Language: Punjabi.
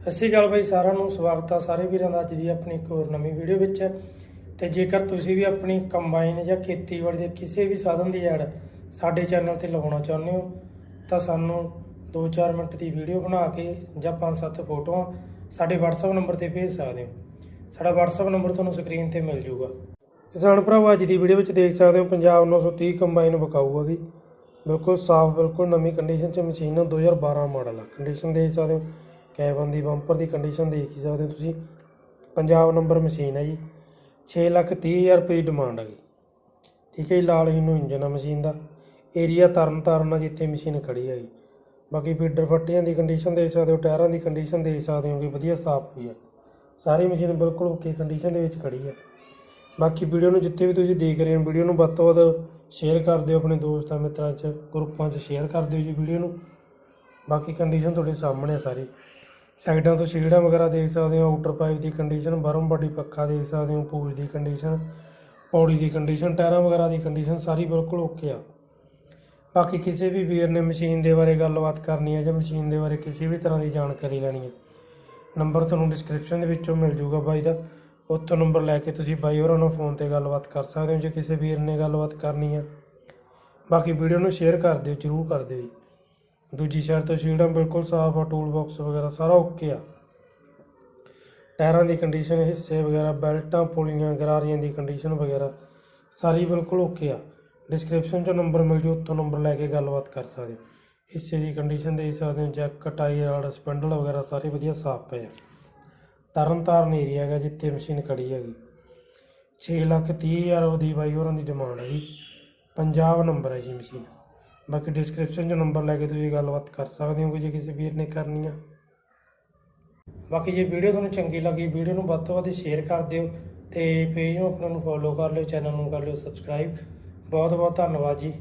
ਸਤਿ ਸ਼੍ਰੀ ਅਕਾਲ ਬਾਈ, ਸਾਰਿਆਂ ਨੂੰ ਸਵਾਗਤ ਆ ਸਾਰੇ ਵੀਰਾਂ ਦਾ ਅੱਜ ਦੀ ਆਪਣੀ ਇੱਕ ਹੋਰ ਨਵੀਂ ਵੀਡੀਓ ਵਿੱਚ। ਤੇ ਜੇਕਰ ਤੁਸੀਂ ਵੀ ਆਪਣੀ ਕੰਬਾਈਨ ਜਾਂ ਖੇਤੀਬਾੜੀ ਦੇ ਕਿਸੇ ਵੀ ਸਾਧਨ ਦੀ ਐਡ ਸਾਡੇ ਚੈਨਲ ਤੇ ਲਗਾਉਣਾ ਚਾਹੁੰਦੇ ਹੋ, ਤਾਂ ਸਾਨੂੰ 2-4 ਮਿੰਟ ਦੀ ਵੀਡੀਓ ਬਣਾ ਕੇ ਜਾਂ 5-7 ਫੋਟੋਆਂ ਸਾਡੇ WhatsApp ਨੰਬਰ ਤੇ ਭੇਜ ਸਕਦੇ ਹੋ। ਸਾਡਾ WhatsApp ਨੰਬਰ ਤੁਹਾਨੂੰ ਸਕਰੀਨ ਤੇ ਮਿਲ ਜਾਊਗਾ। ਕਿਸਾਨ ਭਰਾਵੋ, ਅੱਜ ਦੀ ਵੀਡੀਓ ਵਿੱਚ ਦੇਖ ਸਕਦੇ ਹੋ ਪੰਜਾਬ 930 ਕੰਬਾਈਨ ਵਿਕਾਊ ਹੈਗੀ। ਬਿਲਕੁਲ ਸਾਫ਼, ਬਿਲਕੁਲ ਨਵੀਂ ਕੰਡੀਸ਼ਨ 'ਚ ਮਸ਼ੀਨ ਆ 2012 ਮਾਡਲ ਆ। ਕੰਡੀਸ਼ਨ ਦੇਖ ਸਕਦੇ ਹੋ ਕੈਬਨ ਦੀ ਬੰਪਰ ਦੀ ਕੰਡੀਸ਼ਨ ਦੇਖ ਹੀ ਸਕਦੇ ਹੋ ਤੁਸੀਂ। ਪੰਜਾਬ ਨੰਬਰ ਮਸ਼ੀਨ ਹੈ ਜੀ। 6 ਲੱਖ 30 ਹਜ਼ਾਰ ਰੁਪਏ ਦੀ ਡਿਮਾਂਡ ਹੈਗੀ ਠੀਕ ਹੈ ਜੀ, ਲਾਲ ਹੀ ਨੂੰ ਇੰਜਨ ਆ ਮਸ਼ੀਨ ਦਾ। ਏਰੀਆ ਤਰਨ ਤਾਰਨ ਆ ਜਿੱਥੇ ਮਸ਼ੀਨ ਖੜੀ ਹੈਗੀ। ਬਾਕੀ ਫੀਡਰ ਫੱਟੀਆਂ ਦੀ ਕੰਡੀਸ਼ਨ ਦੇਖ ਸਕਦੇ ਹੋ, ਟਾਇਰਾਂ ਦੀ ਕੰਡੀਸ਼ਨ ਦੇਖ ਸਕਦੇ ਹੋ ਕਿ ਵਧੀਆ ਸਾਫ਼ ਹੋਈ ਹੈ। ਸਾਰੀ ਮਸ਼ੀਨ ਬਿਲਕੁਲ ਓਕੇ ਕੰਡੀਸ਼ਨ ਦੇ ਵਿੱਚ ਖੜੀ ਹੈ। ਬਾਕੀ ਵੀਡੀਓ ਨੂੰ ਜਿੱਥੇ ਵੀ ਤੁਸੀਂ ਦੇਖ ਰਹੇ ਹੋ ਵੀਡੀਓ ਨੂੰ ਵੱਧ ਤੋਂ ਵੱਧ ਸ਼ੇਅਰ ਕਰ ਦਿਓ ਆਪਣੇ ਦੋਸਤਾਂ ਮਿੱਤਰਾਂ 'ਚ ਗਰੁੱਪਾਂ 'ਚ ਸ਼ੇਅਰ ਕਰ ਦਿਓ ਜੀ ਵੀਡੀਓ ਨੂੰ। ਬਾਕੀ ਕੰਡੀਸ਼ਨ ਤੁਹਾਡੇ ਸਾਹਮਣੇ ਆ ਸਾਰੀ। ਸਾਈਡਾਂ ਤੋਂ ਸ਼ੀਲਡਾਂ ਵਗੈਰਾ ਦੇਖ ਸਕਦੇ ਹੋ ਆਊਟਰ ਪਾਈਪ ਦੀ ਕੰਡੀਸ਼ਨ ਬਾਹਰੋਂ ਵੱਡੀ ਪੱਖਾ ਦੇਖ ਸਕਦੇ ਹੋ ਪੂਲ ਦੀ ਕੰਡੀਸ਼ਨ ਪੌੜੀ ਦੀ ਕੰਡੀਸ਼ਨ ਟਾਇਰਾਂ ਵਗੈਰਾ ਦੀ ਕੰਡੀਸ਼ਨ ਸਾਰੀ ਬਿਲਕੁਲ ਓਕੇ ਆ। ਬਾਕੀ ਕਿਸੇ ਵੀ ਵੀਰ ਨੇ ਮਸ਼ੀਨ ਦੇ ਬਾਰੇ ਗੱਲਬਾਤ ਕਰਨੀ ਹੈ ਜਾਂ ਮਸ਼ੀਨ ਦੇ ਬਾਰੇ ਕਿਸੇ ਵੀ ਤਰ੍ਹਾਂ ਦੀ ਜਾਣਕਾਰੀ ਲੈਣੀ ਹੈ ਨੰਬਰ ਤੁਹਾਨੂੰ ਡਿਸਕ੍ਰਿਪਸ਼ਨ ਦੇ ਵਿੱਚੋਂ ਮਿਲ ਜੂਗਾ ਬਾਈ ਦਾ। ਉੱਥੋਂ ਨੰਬਰ ਲੈ ਕੇ ਤੁਸੀਂ ਬਾਈ ਹੋਰਾਂ ਨੂੰ ਫੋਨ ਤੇ ਗੱਲਬਾਤ ਕਰ ਸਕਦੇ ਹੋ, ਜੇ ਕਿਸੇ ਵੀਰ ਨੇ ਗੱਲਬਾਤ ਕਰਨੀ ਹੈ। ਬਾਕੀ ਵੀਡੀਓ ਨੂੰ ਸ਼ੇਅਰ ਕਰ ਦਿਓ, ਜਰੂਰ ਕਰ ਦਿਓ ਜੀ। ਦੂਜੀ ਸਾਈਡ ਤੋਂ ਸ਼ੀਲਡਾਂ ਬਿਲਕੁਲ ਸਾਫ਼ ਆ ਟੂਲ ਬਾਕਸ ਵਗੈਰਾ ਸਾਰਾ ਓਕੇ ਆ। ਟਾਇਰਾਂ ਦੀ ਕੰਡੀਸ਼ਨ ਹਿੱਸੇ ਵਗੈਰਾ, ਬੈਲਟਾਂ, ਪੁਲੀਆਂ, ਗਰਾਰੀਆਂ ਦੀ ਕੰਡੀਸ਼ਨ ਵਗੈਰਾ ਸਾਰੀ ਬਿਲਕੁਲ ਓਕੇ ਆ। ਡਿਸਕ੍ਰਿਪਸ਼ਨ 'ਚ ਨੰਬਰ ਮਿਲ ਜੂ, ਉੱਥੋਂ ਨੰਬਰ ਲੈ ਕੇ ਗੱਲਬਾਤ ਕਰ ਸਕਦੇ ਹੋ। ਹਿੱਸੇ ਦੀ ਕੰਡੀਸ਼ਨ ਦੇ ਸਕਦੇ ਹੋ ਜੈਕ ਟਾਇਰ ਰਾਡ ਸਪੈਂਡਲ ਵਗੈਰਾ ਸਾਰੇ ਵਧੀਆ ਸਾਫ਼ ਪਏ ਆ। ਤਰਨ ਤਾਰਨ ਏਰੀਆ ਹੈਗਾ ਜਿੱਥੇ ਮਸ਼ੀਨ ਖੜੀ ਹੈਗੀ। 6 ਲੱਖ ਤੀਹ ਹਜ਼ਾਰ ਉਹਦੀ ਬਾਈ ਹੋਰਾਂ ਦੀ ਡਿਮਾਂਡ ਹੈ ਜੀ। ਪੰਜਾਬ ਨੰਬਰ ਹੈ ਜੀ ਮਸ਼ੀਨ ਬਾਕੀ ਡਿਸਕ੍ਰਿਪਸ਼ਨ 'ਚ ਨੰਬਰ ਲੈ ਕੇ ਤੁਸੀਂ ਗੱਲਬਾਤ ਕਰ ਸਕਦੇ ਹੋ ਕਿ ਜੇ ਕਿਸੇ ਵੀਰ ਨੇ ਕਰਨੀ ਆ। ਬਾਕੀ ਜੇ ਵੀਡੀਓ ਤੁਹਾਨੂੰ ਚੰਗੀ ਲੱਗੀ, ਵੀਡੀਓ ਨੂੰ ਵੱਧ ਤੋਂ ਵੱਧ ਸ਼ੇਅਰ ਕਰ ਦਿਓ ਤੇ ਪੇਜ ਨੂੰ ਆਪਣਾ ਨੂੰ ਫੋਲੋ ਕਰ ਲਿਓ ਚੈਨਲ ਨੂੰ ਕਰ ਲਿਓ ਸਬਸਕ੍ਰਾਈਬ ਬਹੁਤ ਬਹੁਤ ਧੰਨਵਾਦ ਜੀ।